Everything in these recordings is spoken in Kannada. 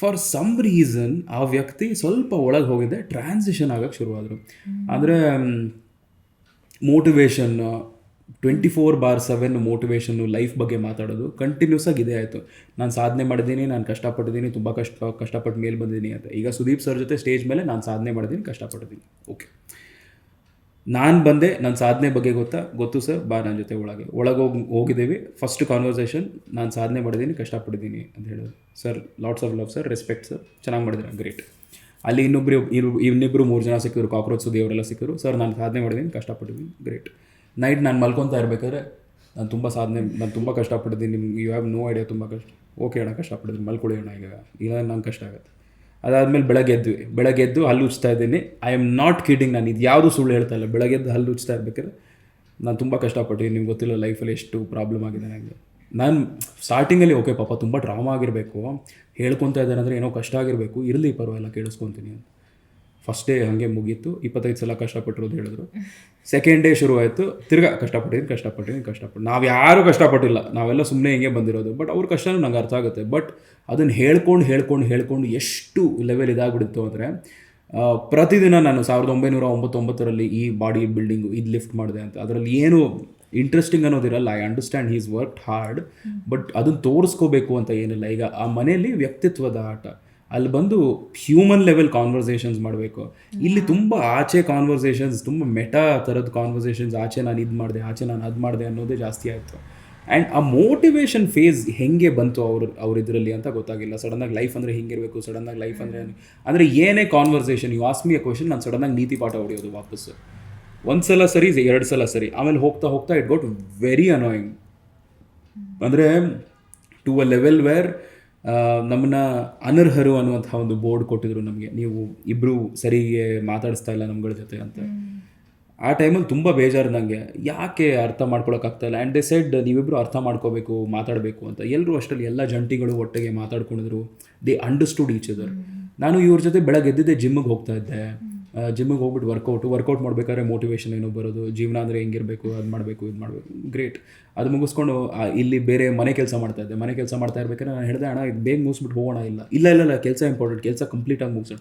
ಫಾರ್ ಸಮ್ ರೀಸನ್ ಆ ವ್ಯಕ್ತಿ ಸ್ವಲ್ಪ ಒಳಗೆ ಹೋಗಿದ್ದೆ ಟ್ರಾನ್ಸಿಷನ್ ಆಗೋಕ್ಕೆ ಶುರುವಾದರು. ಅಂದರೆ motivation twenty four bar seven motivation life ಬಗ್ಗೆ ಮಾತಾಡೋದು ಕಂಟಿನ್ಯೂಸ್ ಆಗಿ ಇದೇ ಆಯಿತು. ನಾನು ಸಾಧನೆ ಮಾಡಿದ್ದೀನಿ ನಾನು ಕಷ್ಟಪಟ್ಟಿದ್ದೀನಿ ತುಂಬ ಕಷ್ಟ ಕಷ್ಟಪಟ್ಟು ಮೇಲೆ ಬಂದಿದ್ದೀನಿ ಅಂತ. ಈಗ ಸುದೀಪ್ ಸರ್ ಜೊತೆ ಸ್ಟೇಜ್ ಮೇಲೆ ನಾನು ಸಾಧನೆ ಮಾಡಿದ್ದೀನಿ ಕಷ್ಟಪಟ್ಟಿದ್ದೀನಿ. ಓಕೆ ನಾನು ಬಂದೆ ನನ್ನ ಸಾಧನೆ ಬಗ್ಗೆ ಗೊತ್ತಾ? ಗೊತ್ತು ಸರ್, ಬಾ ನನ್ನ ಜೊತೆ ಒಳಗೆ. ಒಳಗೆ ಹೋಗಿ, ಹೋಗಿದ್ದೀವಿ. ಫಸ್ಟ್ ಕಾನ್ವರ್ಸೇಷನ್ ನಾನು ಸಾಧನೆ ಮಾಡಿದ್ದೀನಿ, ಕಷ್ಟಪಟ್ಟಿದ್ದೀನಿ ಅಂತ ಹೇಳಿದ್ರು. Sir lots of love sir respect sir ಚೆನ್ನಾಗಿ ಮಾಡಿದ್ರೆ ಗ್ರೇಟ್ ಅಲ್ಲಿ ಇನ್ನೊಬ್ಬರು ಇನ್ನಿಬ್ಬರು ಮೂರು ಜನ ಸಿಕ್ಕಿದ್ರು. ಕಾಕ್ರೋಚ್ ದೇವರೆಲ್ಲ ಸಿಕ್ಕಿದ್ರು. ಸರ್ ನಾನು ಸಾಧನೆ ಮಾಡಿದ್ದೀನಿ, ಕಷ್ಟಪಟ್ಟಿದ್ದೀನಿ. ಗ್ರೇಟ್ ನೈಟ್ ನಾನು ಮಲ್ಕೊತಾ ಇರಬೇಕಾದ್ರೆ, ನಾನು ತುಂಬ ಸಾಧನೆ, ನಾನು ತುಂಬ ಕಷ್ಟಪಡ್ತೀನಿ ನಿಮ್ಗೆ ಯು ಹ್ಯಾವ್ ನೋ ಐಡಿಯಾ ತುಂಬ ಕಷ್ಟ. ಓಕೆ ಅಣ್ಣ ಕಷ್ಟಪಡ್ತೀನಿ ಮಲ್ಕೊಳ್ಳಿ ಅಣ್ಣ ಈಗ. ಇಲ್ಲ ನಂಗೆ ಕಷ್ಟ ಆಗುತ್ತೆ. ಅದಾದಮೇಲೆ ಬೆಳಗ್ಗೆ ಎದ್ವಿ ಬೆಳಗ್ಗೆ ಎದ್ದು ಹಲ್ಲು ಉಜ್ತಾ ಇದ್ದೀನಿ. ಐ ಆಮ್ ನಾಟ್ ಕಿಡಿಂಗ್ ನಾನು ಇದು ಯಾವುದು ಸುಳ್ಳು ಹೇಳ್ತಾ ಇಲ್ಲ. ಬೆಳಗ್ಗೆ ಎದ್ದು ಹಲ್ಲು ಉಜ್ತಾ ಇರ್ಬೇಕಾದ್ರೆ ನಾನು ತುಂಬ ಕಷ್ಟಪಟ್ಟಿದ್ದೀನಿ. ನಿಮ್ಗೆ ಗೊತ್ತಿಲ್ಲ ಲೈಫಲ್ಲಿ ಎಷ್ಟು ಪ್ರಾಬ್ಲಮ್ ಆಗಿದೆ ನನಗೆ ನಾನು ಸ್ಟಾರ್ಟಿಂಗಲ್ಲಿ ಓಕೆ ಪಾಪ ತುಂಬ ಡ್ರಾಮಾ ಆಗಿರಬೇಕು. ಹೇಳ್ಕೊತಾ ಇದ್ದಾರೆ ಅಂದರೆ ಏನೋ ಕಷ್ಟ ಆಗಿರಬೇಕು. ಇರಲಿ ಪರವಾಗಿಲ್ಲ, ಕೇಳಿಸ್ಕೊತೀನಿ ಅಂತ. ಫಸ್ಟ್ ಡೇ ಹಾಗೆ ಮುಗೀತು ಇಪ್ಪತ್ತೈದು ಸಲ ಕಷ್ಟಪಟ್ಟಿರೋದು ಹೇಳಿದ್ರು. ಸೆಕೆಂಡ್ ಡೇ ಶುರು ಆಯಿತು ತಿರ್ಗಾ ಕಷ್ಟಪಟ್ಟಿದ್ದೀನಿ ಕಷ್ಟಪಟ್ಟಿದ್ದೀನಿ ಕಷ್ಟಪಟ್ಟು ನಾವು ಯಾರೂ ಕಷ್ಟಪಟ್ಟಿಲ್ಲ ನಾವೆಲ್ಲ ಸುಮ್ಮನೆ ಹಿಂಗೆ ಬಂದಿರೋದು ಬಟ್ ಅವ್ರ ಕಷ್ಟನೂ ನಂಗೆ ಅರ್ಥ ಆಗುತ್ತೆ. ಬಟ್ ಅದನ್ನು ಹೇಳ್ಕೊಂಡು ಹೇಳ್ಕೊಂಡು ಹೇಳ್ಕೊಂಡು ಎಷ್ಟು ಲೆವೆಲ್ ಇದಾಗ್ಬಿಡುತ್ತು ಅಂದರೆ ಪ್ರತಿದಿನ ನಾನು ಸಾವಿರದ ಒಂಬೈನೂರ ಒಂಬತ್ತೊಂಬತ್ತರಲ್ಲಿ ಈ ಬಾಡಿ ಬಿಲ್ಡಿಂಗು ಇದು ಲಿಫ್ಟ್ ಮಾಡಿದೆ ಅಂತ. ಅದರಲ್ಲಿ ಏನು interesting ಅನ್ನೋದಿರಲ್ಲ I understand he's work hard but ಅದನ್ನು ತೋರಿಸ್ಕೋಬೇಕು ಅಂತ ಏನಿಲ್ಲ. ಈಗ ಆ ಮನೆಯಲ್ಲಿ ವ್ಯಕ್ತಿತ್ವದ ಆಟ ಅಲ್ಲಿ ಬಂದು ಹ್ಯೂಮನ್ ಲೆವೆಲ್ ಕಾನ್ವರ್ಸೇಷನ್ಸ್ ಮಾಡಬೇಕು. ಇಲ್ಲಿ ತುಂಬ ಆಚೆ ಕಾನ್ವರ್ಸೇಷನ್ಸ್ ತುಂಬ ಮೆಟಾ ಥರದ ಕಾನ್ವರ್ಸೇಷನ್ಸ್ ಆಚೆ ನಾನು ಇದು ಮಾಡಿದೆ ಆಚೆ ನಾನು ಅದು ಮಾಡಿದೆ ಅನ್ನೋದೇ ಜಾಸ್ತಿ ಆಯಿತು. ಆ್ಯಂಡ್ ಆ ಮೋಟಿವೇಶನ್ ಫೇಸ್ ಹೆಂಗೆ ಬಂತು ಅವರು ಅವ್ರ ಇದರಲ್ಲಿ ಅಂತ ಗೊತ್ತಾಗಿಲ್ಲ. ಸಡನ್ನಾಗಿ ಲೈಫ್ ಅಂದರೆ ಹಿಂಗಿರಬೇಕು? ಸಡನ್ನಾಗಿ ಲೈಫ್ ಅಂದರೆ ಅಂದರೆ ಏನೇ conversation you ask me a question ನಾನು ಸಡನ್ನಾಗಿ ನೀತಿ ಪಾಠ ಹೊಡೆಯೋದು ವಾಪಸ್ಸು. ಒಂದು ಸಲ ಸರಿ ಎರಡು ಸಲ ಸರಿ. ಆಮೇಲೆ ಹೋಗ್ತಾ ಹೋಗ್ತಾ ಇಟ್ ಗೋಟ್ ವೆರಿ ಅನಾಯಿಂಗ್ ಅಂದರೆ ಟು ಅ ಲೆವೆಲ್ ವೇರ್ ನಮ್ಮನ್ನ ಅನರ್ಹರು ಅನ್ನುವಂಥ ಒಂದು ಬೋರ್ಡ್ ಕೊಟ್ಟಿದ್ರು ನಮಗೆ. ನೀವು ಇಬ್ಬರು ಸರಿಗೆ ಮಾತಾಡಿಸ್ತಾ ಇಲ್ಲ ನಮ್ಗಳ ಜೊತೆ ಅಂತ. ಆ ಟೈಮಲ್ಲಿ ತುಂಬ ಬೇಜಾರು ನನಗೆ ಯಾಕೆ ಅರ್ಥ ಮಾಡ್ಕೊಳಕ್ಕಾಗ್ತಾ ಇಲ್ಲ? ಆ್ಯಂಡ್ ದೇ ಸೆಡ್ ನೀವಿಬ್ಬರು ಅರ್ಥ ಮಾಡ್ಕೋಬೇಕು, ಮಾತಾಡಬೇಕು ಅಂತ. ಎಲ್ಲರೂ ಅಷ್ಟರಲ್ಲಿ ಎಲ್ಲ ಜಂಟಿಗಳು ಒಟ್ಟಿಗೆ ಮಾತಾಡ್ಕೊಂಡಿದ್ರು. ದೇ ಅಂಡರ್ಸ್ಟುಡ್ ಈಚ್ ಅದರ್ ನಾನು ಇವ್ರ ಜೊತೆ ಬೆಳಗ್ಗೆ ಎದ್ದಿದ್ದೆ ಜಿಮ್ಮಿಗೆ ಹೋಗ್ತಾ ಇದ್ದೆ. ಜಿಮ್ಮಿಗೆ ಹೋಗ್ಬಿಟ್ಟು ವರ್ಕೌಟ್ ವರ್ಕೌಟ್ ಮಾಡಬೇಕಾದ್ರೆ ಮೋಟಿವೇಶನ್ ಏನೋ ಬರೋದು, ಜೀವನ ಅಂದರೆ ಹೆಂಗಿರಬೇಕು, ಅದು ಮಾಡಬೇಕು, ಇದು ಮಾಡಬೇಕು. ಗ್ರೇಟ್ ಅದು ಮುಗಿಸ್ಕೊಂಡು ಇಲ್ಲಿ ಬೇರೆ ಮನೆ ಕೆಲಸ ಮಾಡ್ತಾ ಇದ್ದೆ. ಮನೆ ಕೆಲಸ ಮಾಡ್ತಾ ಇರ್ಬೇಕಾದ್ರೆ ನಾನು ಹೇಳಿದೆ, ಅಣ್ಣ, ಇದು ಬೇಗ ಮುಗಿಸ್ಬಿಟ್ಟು ಹೋಗೋಣ, ಇಲ್ಲ. ಇಲ್ಲ ಇಲ್ಲ ಇಲ್ಲ, ಕೆಲಸ ಇಂಪಾರ್ಟೆಂಟ್ ಕೆಲಸ ಕಂಪ್ಲೀಟಾಗಿ ಮುಗಿಸೋಣ.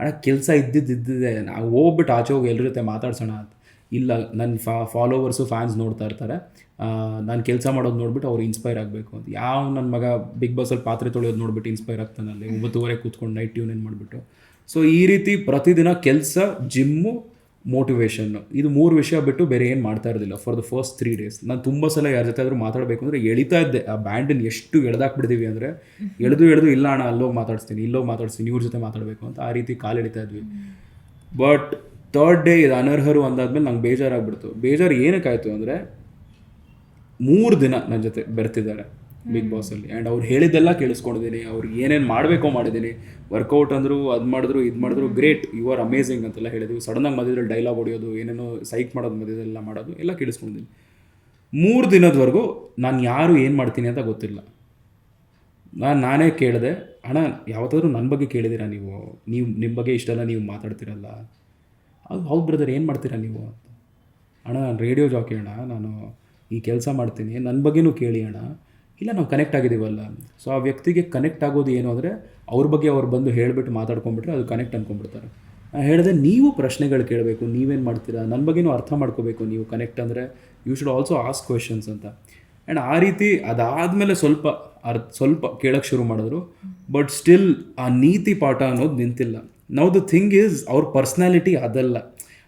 ಅಣ್ಣ, ಕೆಲಸ ಇದ್ದಿದ್ದು ಇದ್ದಿದೆ ನಾವು ಹೋಗ್ಬಿಟ್ಟು ಆಚೆ ಹೋಗಿ ಎಲ್ಲರ ಜೊತೆ ಮಾತಾಡ್ಸೋಣ ಅಂತ. ಇಲ್ಲ ನನ್ನ ಫಾ ಫಾಲೋವರ್ಸು ಫ್ಯಾನ್ಸ್ ನೋಡ್ತಾ ಇರ್ತಾರೆ. ನಾನು ಕೆಲಸ ಮಾಡೋದು ನೋಡ್ಬಿಟ್ಟು ಅವ್ರು ಇನ್ಸ್ಪೈರ್ ಆಗಬೇಕು ಅಂತ. ಯಾವ ನನ್ನ ಮಗ ಬಿಗ್ ಬಾಸಲ್ಲಿ ಪಾತ್ರೆ ತೊಳೆಯೋದು ನೋಡ್ಬಿಟ್ಟು ಇನ್ಸ್ಪೈರ್ ಆಗ್ತಾನಲ್ಲಿ ಒಂಬತ್ತುವರೆ ಕೂತ್ಕೊಂಡು ನೈಟ್ ಟ್ಯೂನ್ ಏನು ಮಾಡಿಬಿಟ್ಟು. ಸೊ ಈ ರೀತಿ ಪ್ರತಿದಿನ ಕೆಲಸ ಜಿಮ್ಮು ಮೋಟಿವೇಶನ್ನು ಇದು ಮೂರು ವಿಷಯ ಬಿಟ್ಟು ಬೇರೆ ಏನು ಮಾಡ್ತಾ ಇರೋದಿಲ್ಲ. For the first three days ನಾನು ತುಂಬ ಸಲ ಯಾರ ಜೊತೆ ಆದರೂ ಮಾತಾಡಬೇಕು ಅಂದರೆ ಎಳಿತಾ ಇದ್ದೆ. ಆ ಬ್ಯಾಂಡನ್ನು ಎಷ್ಟು ಎಳ್ದಾಕ್ಬಿಡ್ತೀವಿ ಅಂದರೆ ಎಳೆದು ಎಳೆದು ಇಲ್ಲ ಅಣ್ಣ, ಅಲ್ಲೋಗಿ ಮಾತಾಡ್ತೀನಿ ಇಲ್ಲೋಗಿ ಮಾತಾಡ್ತೀನಿ ಇವ್ರ ಜೊತೆ ಮಾತಾಡಬೇಕು ಅಂತ ಆ ರೀತಿ ಕಾಲು ಎಳಿತಾ ಇದ್ವಿ. ಬಟ್ ತರ್ಡ್ ಡೇ ಇದು ಅನರ್ಹರು ಅಂದಾದ್ಮೇಲೆ ನಂಗೆ ಬೇಜಾರಾಗ್ಬಿಡ್ತು. ಬೇಜಾರು ಏನಕ್ಕಾಯಿತು ಅಂದರೆ ಮೂರು ದಿನ ನನ್ನ ಜೊತೆ ಬೆರ್ತಿದ್ದಾರೆ ಬಿಗ್ ಬಾಸಲ್ಲಿ. ಆ್ಯಂಡ್ ಅವ್ರು ಹೇಳಿದ್ದೆಲ್ಲ ಕೇಳಿಸ್ಕೊಂಡಿದ್ದೀನಿ. ಅವ್ರು ಏನೇನು ಮಾಡಬೇಕೋ ಮಾಡಿದ್ದೀನಿ. ವರ್ಕೌಟ್ ಅಂದರು ಅದು ಮಾಡಿದ್ರು ಇದು ಮಾಡಿದ್ರು ಗ್ರೇಟ್ ಯು ಆರ್ ಅಮೇಝಿಂಗ್ ಅಂತೆಲ್ಲ ಹೇಳಿದ್ವಿ. ಸಡನ್ನಾಗಿ ಮಧ್ಯದಲ್ಲಿ ಡೈಲಾಗ್ ಹೊಡೆಯೋದು ಏನೇನೋ ಸೈಕ್ ಮಾಡೋದು ಮಧ್ಯದಲ್ಲೆಲ್ಲ ಮಾಡೋದು ಎಲ್ಲ ಕೇಳಿಸ್ಕೊಂಡಿದ್ದೀನಿ. ಮೂರು ದಿನದವರೆಗೂ ನಾನು ಯಾರು ಏನು ಮಾಡ್ತೀನಿ ಅಂತ ಗೊತ್ತಿಲ್ಲ. ನಾನು ನಾನೇ ಕೇಳಿದೆ ಅಣ್ಣ ಯಾವತ್ತಾದರೂ ನನ್ನ ಬಗ್ಗೆ ಕೇಳಿದ್ದೀರಾ ನೀವು? ನೀವು ನಿಮ್ಮ ಬಗ್ಗೆ ಇಷ್ಟೆಲ್ಲ ನೀವು ಮಾತಾಡ್ತಿರಲ್ಲ? ಅದು ಹೌದು ಬ್ರದರ್ ಏನು ಮಾಡ್ತೀರಾ ನೀವು ಅಂತ. ಅಣ್ಣ, ನಾನು ರೇಡಿಯೋ ಜಾಕಿ ಅಣ್ಣ, ನಾನು ಈ ಕೆಲಸ ಮಾಡ್ತೀನಿ ನನ್ನ ಬಗ್ಗೆನೂ ಕೇಳಿ ಅಣ್ಣ. ಇಲ್ಲ, ನಾವು ಕನೆಕ್ಟ್ ಆಗಿದ್ದೀವಲ್ಲ ಸೊ ಆ ವ್ಯಕ್ತಿಗೆ ಕನೆಕ್ಟ್ ಆಗೋದು ಏನು ಅಂದರೆ, ಅವ್ರ ಬಗ್ಗೆ ಅವ್ರು ಬಂದು ಹೇಳಿಬಿಟ್ಟು ಮಾತಾಡ್ಕೊಂಬಿಟ್ರೆ ಅದು ಕನೆಕ್ಟ್ ಅಂದ್ಕೊಂಬಿಡ್ತಾರೆ ಹೇಳಿದೆ, ನೀವು ಪ್ರಶ್ನೆಗಳು ಕೇಳಬೇಕು, ನೀವೇನು ಮಾಡ್ತೀರಾ? ನನ್ನ ಬಗ್ಗೆನೂ ಅರ್ಥ ಮಾಡ್ಕೋಬೇಕು ನೀವು ಕನೆಕ್ಟ್ ಅಂದರೆ you should also ask questions ಅಂತ. ಆ್ಯಂಡ್ ಆ ರೀತಿ ಅದಾದಮೇಲೆ ಸ್ವಲ್ಪ ಅರ್ಥ ಸ್ವಲ್ಪ ಕೇಳೋಕ್ಕೆ ಶುರು ಮಾಡಿದ್ರು ಬಟ್ ಸ್ಟಿಲ್ ಆ ನೀತಿ ಪಾಠ ಅನ್ನೋದು ನಿಂತಿಲ್ಲ. ನೌ ದ ಥಿಂಗ್ ಈಸ್ ಅವ್ರ ಪರ್ಸ್ನಾಲಿಟಿ ಅದಲ್ಲ.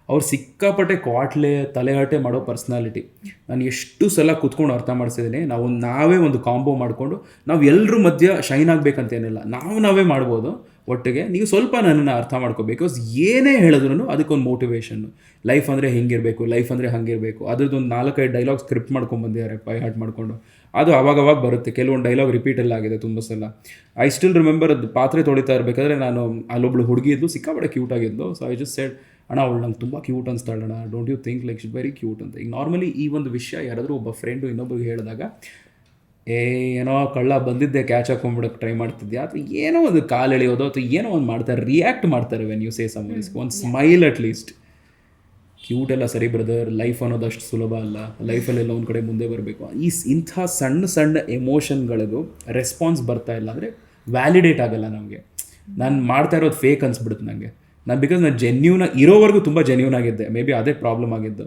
ಅವ್ರು ಸಿಕ್ಕಾಪಟ್ಟೆ ಕ್ವಾಟ್ಲೆ ತಲೆಹಟೆ ಮಾಡೋ ಪರ್ಸ್ನಾಲಿಟಿ ನಾನು ಎಷ್ಟು ಸಲ ಕೂತ್ಕೊಂಡು ಅರ್ಥ ಮಾಡಿಸಿದ್ದೀನಿ ನಾವು ನಾವೇ ಒಂದು ಕಾಂಬೋ ಮಾಡಿಕೊಂಡು, ನಾವು ಎಲ್ಲರೂ ಮಧ್ಯ ಶೈನ್ ಆಗಬೇಕಂತೇನಿಲ್ಲ. ನಾವು ನಾವೇ ಮಾಡ್ಬೋದು. ಒಟ್ಟಿಗೆ ನೀವು ಸ್ವಲ್ಪ ನನ್ನನ್ನು ಅರ್ಥ ಮಾಡ್ಕೋಬೇಕು. ಏನೇ ಹೇಳಿದ್ರು ಅದಕ್ಕೊಂದು ಮೋಟಿವೇಶನ್ನು ಲೈಫ್ ಅಂದರೆ ಹಿಂಗಿರಬೇಕು ಲೈಫ್ ಅಂದರೆ ಹಂಗಿರಬೇಕು. ಅದ್ರದ್ದೊಂದು ನಾಲ್ಕೈದು ಡೈಲಾಗ್ ಸ್ಕ್ರಿಪ್ಟ್ ಮಾಡ್ಕೊಂಡು ಬಂದಿದ್ದಾರೆ ಹಾಟ್ ಮಾಡಿಕೊಂಡು. ಅದು ಅವಾಗವಾಗ ಅವಾಗ ಬರುತ್ತೆ. ಕೆಲವೊಂದು ಡೈಲಾಗ್ ರಿಪೀಟ್ ಎಲ್ಲ ಆಗಿದೆ ತುಂಬ ಸಲ. ಐ ಸ್ಟಿಲ್ ರಿಮೆಂಬರ್ ಅದು ಪಾತ್ರೆ ತೊಳಿತಾ ಇರಬೇಕಾದ್ರೆ ನಾನು ಅಲ್ಲೊಬ್ಳು ಹುಡುಗಿ ಇದ್ದು ಸಿಕ್ಕಾಪಟ್ಟೆ ಕ್ಯೂಟ್ ಆಗಿದ್ದು ಸೊ ಐ ಜಸ್ಟ್ ಸೆಡ್ ಅಣ್ಣ, ಅವಳು ನಂಗೆ ತುಂಬ cute ಅನ್ಸ್ತಾಳಣ್ಣ don't you think like very cute ಅಂತ. ಈಗ ನಾರ್ಮಲಿ ಈ ಒಂದು ವಿಷಯ ಯಾರಾದರೂ ಒಬ್ಬ ಫ್ರೆಂಡು ಇನ್ನೊಬ್ಬರಿಗೆ ಹೇಳಿದಾಗ ಏನೋ ಕಳ್ಳ ಬಂದಿದ್ದೆ ಕ್ಯಾಚ್ ಹಾಕೊಂಡ್ಬಿಡಕ್ಕೆ ಟ್ರೈ ಮಾಡ್ತಿದ್ಯಾ? ಅಥವಾ ಏನೋ ಒಂದು ಕಾಲು ಎಳೆಯೋದು ಅಥವಾ ಏನೋ ಒಂದು ಮಾಡ್ತಾರೆ ರಿಯಾಕ್ಟ್ ಮಾಡ್ತಾರೆ ವೆನ್ ಯು ಸೇ ಸಮ್ ಒಂದು ಸ್ಮೈಲ್ ಅಟ್ ಲೀಸ್ಟ್ ಕ್ಯೂಟ್ ಎಲ್ಲ ಸರಿ ಬ್ರದರ್ ಲೈಫ್ ಅನ್ನೋದು ಅಷ್ಟು ಸುಲಭ ಅಲ್ಲ. ಲೈಫಲ್ಲೆಲ್ಲ ಒಂದು ಕಡೆ ಮುಂದೆ ಬರಬೇಕು. ಈ ಇಂಥ ಸಣ್ಣ ಸಣ್ಣ ಎಮೋಷನ್ಗಳಿಗೂ ರೆಸ್ಪಾನ್ಸ್ ಬರ್ತಾ ಇಲ್ಲ ಅಂದರೆ ವ್ಯಾಲಿಡೇಟ್ ಆಗಲ್ಲ ನಮಗೆ. ನಾನು ಮಾಡ್ತಾ ಇರೋದು ಫೇಕ್ ಅನ್ಸ್ಬಿಡುತ್ತೆ ನನಗೆ ನಾನು ಬಿಕಾಸ್ ನಾನು ಜೆನ್ಯೂನ ಇರೋವರೆಗೂ ತುಂಬ ಜೆನ್ಯೂನ್ ಆಗಿದ್ದೆ. ಮೇ ಬಿ ಅದೇ ಪ್ರಾಬ್ಲಮ್ ಆಗಿದ್ದು.